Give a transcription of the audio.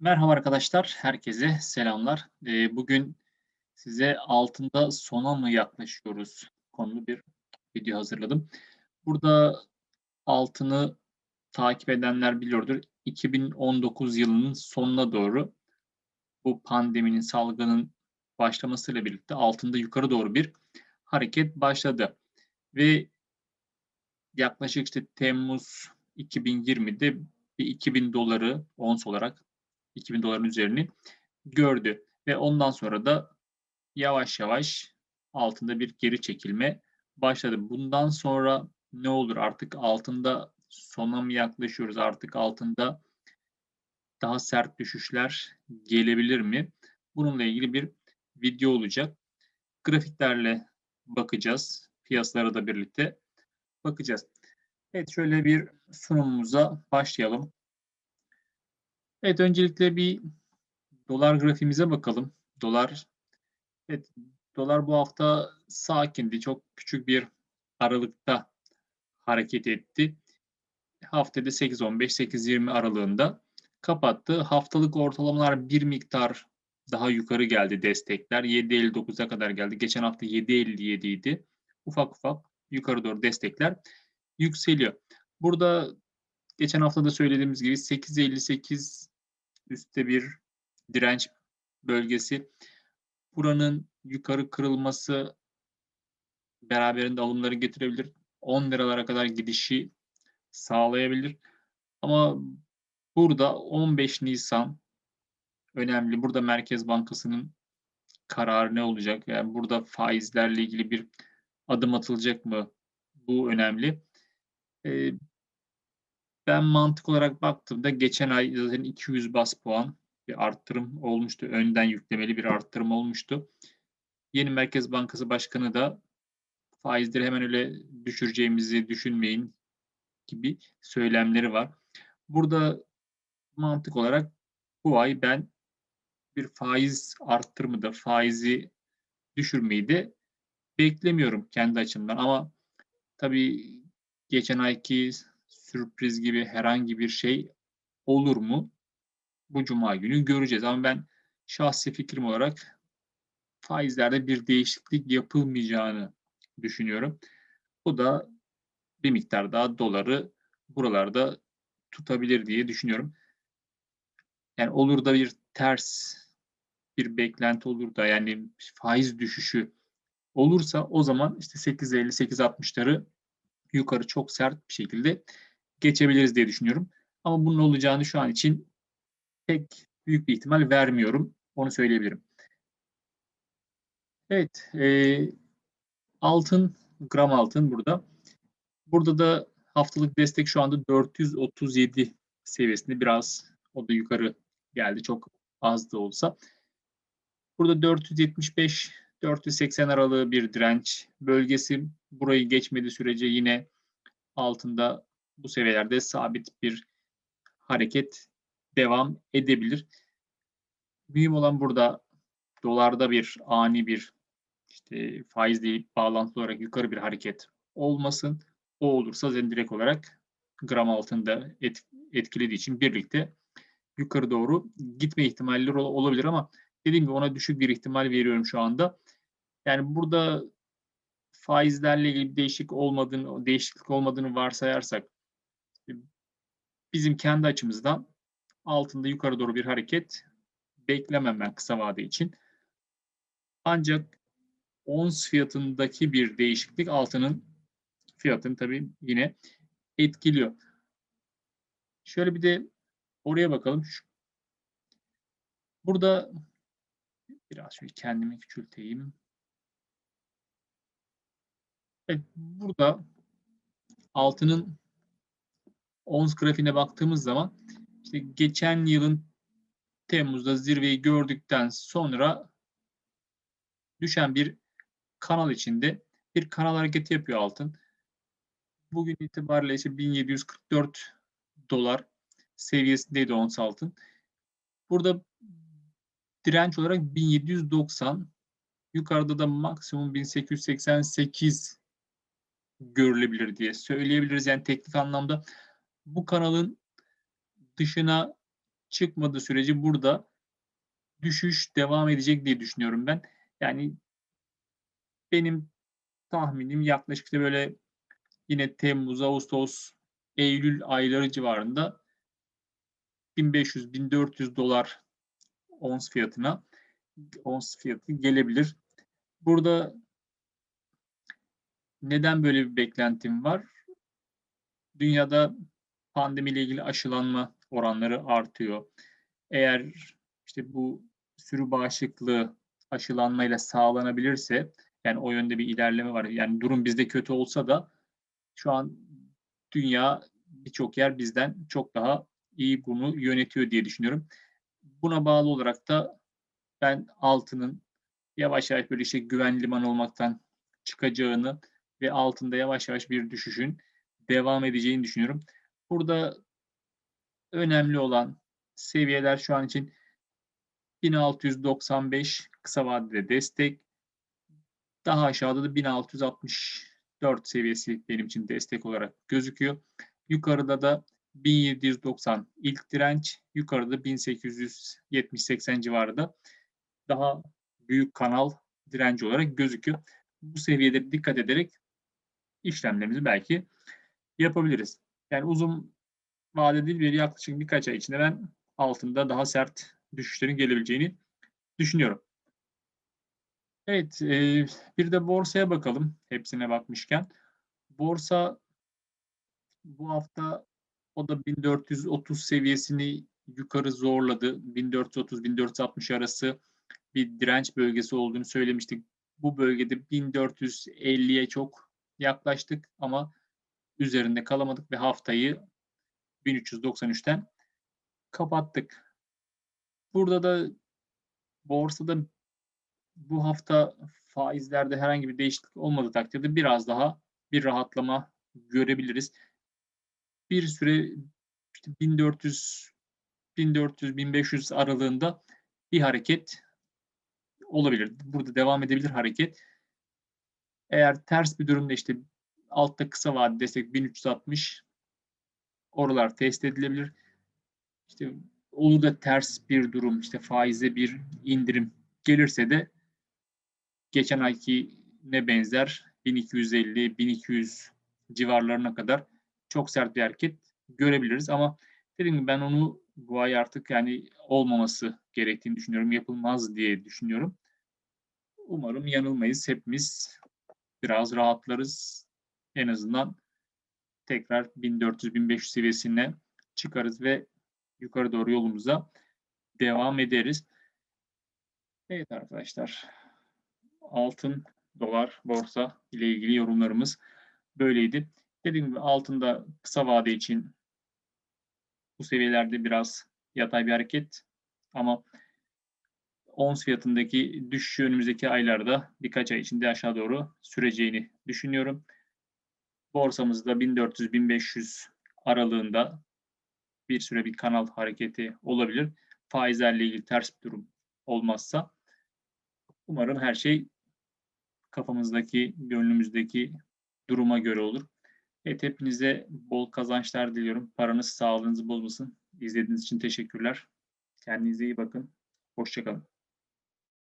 Merhaba arkadaşlar, herkese selamlar. Eee, bugün size altında sona mı yaklaşıyoruz konulu bir video hazırladım. Burada altını takip edenler biliyordur. 2019 yılının sonuna doğru bu pandeminin, salgının başlamasıyla birlikte altında yukarı doğru bir hareket başladı. Ve yaklaşık işte Temmuz 2020'de bir 2000 doları ons olarak 2000 doların üzerini gördü ve ondan sonra da yavaş yavaş altında bir geri çekilme başladı. Bundan sonra ne olur artık altında sona mı yaklaşıyoruz? Artık altında daha sert düşüşler gelebilir mi? Bununla ilgili bir video olacak. Grafiklerle bakacağız. Piyasalara da birlikte bakacağız. Evet şöyle bir sunumumuza başlayalım. Evet öncelikle bir dolar grafiğimize bakalım. Dolar evet dolar bu hafta sakindi. Çok küçük bir aralıkta hareket etti. Haftada 8.15 8.20 aralığında kapattı. Haftalık ortalamalar bir miktar daha yukarı geldi destekler. 7.59'a kadar geldi. Geçen hafta 7.57 idi. Ufak ufak yukarı doğru destekler yükseliyor. Burada geçen hafta da söylediğimiz gibi 8.58 üstte bir direnç bölgesi. Buranın yukarı kırılması beraberinde alımları getirebilir. 10 liralara kadar gidişi sağlayabilir. Ama burada 15 Nisan önemli. Burada Merkez Bankası'nın kararı ne olacak? Yani burada faizlerle ilgili bir adım atılacak mı? Bu önemli. Ee, ben mantık olarak baktığımda geçen ay zaten 200 bas puan bir arttırım olmuştu. Önden yüklemeli bir arttırım olmuştu. Yeni Merkez Bankası Başkanı da faizleri hemen öyle düşüreceğimizi düşünmeyin gibi söylemleri var. Burada mantık olarak bu ay ben bir faiz arttırımı da faizi düşürmeyi de beklemiyorum kendi açımdan ama tabii geçen ayki sürpriz gibi herhangi bir şey olur mu? Bu cuma günü göreceğiz. Ama ben şahsi fikrim olarak faizlerde bir değişiklik yapılmayacağını düşünüyorum. Bu da bir miktar daha doları buralarda tutabilir diye düşünüyorum. Yani olur da bir ters bir beklenti olur da yani faiz düşüşü olursa o zaman işte 8.50-8.60'ları yukarı çok sert bir şekilde geçebiliriz diye düşünüyorum. Ama bunun olacağını şu an için pek büyük bir ihtimal vermiyorum. Onu söyleyebilirim. Evet. E, altın, gram altın burada. Burada da haftalık destek şu anda 437 seviyesinde biraz o da yukarı geldi. Çok az da olsa. Burada 475 480 aralığı bir direnç bölgesi. Burayı geçmediği sürece yine altında bu seviyelerde sabit bir hareket devam edebilir. Mühim olan burada dolarda bir ani bir işte faizle bağlantılı olarak yukarı bir hareket olmasın. O olursa zaten direkt olarak gram altında et, etkilediği için birlikte yukarı doğru gitme ihtimalleri olabilir ama dediğim gibi ona düşük bir ihtimal veriyorum şu anda. Yani burada faizlerle ilgili değişik olmadığını, değişiklik olmadığını varsayarsak bizim kendi açımızdan altında yukarı doğru bir hareket beklemem ben kısa vade için. Ancak ons fiyatındaki bir değişiklik altının fiyatını tabii yine etkiliyor. Şöyle bir de oraya bakalım. Burada biraz şöyle kendimi küçülteyim. Evet, burada altının ons grafiğine baktığımız zaman işte geçen yılın Temmuz'da zirveyi gördükten sonra düşen bir kanal içinde bir kanal hareketi yapıyor altın. Bugün itibariyle işte 1744 dolar seviyesindeydi ons altın. Burada direnç olarak 1790 yukarıda da maksimum 1888 görülebilir diye söyleyebiliriz. Yani teknik anlamda bu kanalın dışına çıkmadığı sürece burada düşüş devam edecek diye düşünüyorum ben. Yani benim tahminim yaklaşık işte böyle yine Temmuz, Ağustos, Eylül ayları civarında 1500-1400 dolar ons fiyatına ons fiyatı gelebilir. Burada neden böyle bir beklentim var? Dünyada pandemiyle ilgili aşılanma oranları artıyor. Eğer işte bu sürü bağışıklığı aşılanmayla sağlanabilirse yani o yönde bir ilerleme var. Yani durum bizde kötü olsa da şu an dünya birçok yer bizden çok daha iyi bunu yönetiyor diye düşünüyorum. Buna bağlı olarak da ben altının yavaş yavaş böyle işte güvenli liman olmaktan çıkacağını ve altında yavaş yavaş bir düşüşün devam edeceğini düşünüyorum. Burada önemli olan seviyeler şu an için 1695 kısa vadede destek. Daha aşağıda da 1664 seviyesi benim için destek olarak gözüküyor. Yukarıda da 1790 ilk direnç, yukarıda 1870-80 civarında daha büyük kanal direnci olarak gözüküyor. Bu seviyelere dikkat ederek işlemlerimizi belki yapabiliriz. Yani uzun vadeli bir yaklaşık birkaç ay içinde ben altında daha sert düşüşlerin gelebileceğini düşünüyorum. Evet, e, bir de borsaya bakalım hepsine bakmışken. Borsa bu hafta o da 1430 seviyesini yukarı zorladı. 1430-1460 arası bir direnç bölgesi olduğunu söylemiştik. Bu bölgede 1450'ye çok yaklaştık ama üzerinde kalamadık ve haftayı 1393'ten kapattık. Burada da borsada bu hafta faizlerde herhangi bir değişiklik olmadığı takdirde biraz daha bir rahatlama görebiliriz. Bir süre işte 1400 1400 1500 aralığında bir hareket olabilir. Burada devam edebilir hareket. Eğer ters bir durumda işte altta kısa vade destek 1360 oralar test edilebilir. İşte olur da ters bir durum işte faize bir indirim gelirse de geçen ayki ne benzer 1250-1200 civarlarına kadar çok sert bir hareket görebiliriz ama dediğim gibi ben onu bu ay artık yani olmaması gerektiğini düşünüyorum. Yapılmaz diye düşünüyorum. Umarım yanılmayız. Hepimiz biraz rahatlarız. En azından tekrar 1400-1500 seviyesine çıkarız ve yukarı doğru yolumuza devam ederiz. Evet arkadaşlar. Altın, dolar, borsa ile ilgili yorumlarımız böyleydi. Dediğim gibi altında kısa vade için bu seviyelerde biraz yatay bir hareket ama ons fiyatındaki düşüşü önümüzdeki aylarda birkaç ay içinde aşağı doğru süreceğini düşünüyorum. Borsamızda 1400-1500 aralığında bir süre bir kanal hareketi olabilir. Faizlerle ilgili ters bir durum olmazsa umarım her şey kafamızdaki, gönlümüzdeki duruma göre olur. Evet hepinize bol kazançlar diliyorum. Paranız sağlığınızı bozmasın. İzlediğiniz için teşekkürler. Kendinize iyi bakın. Hoşçakalın.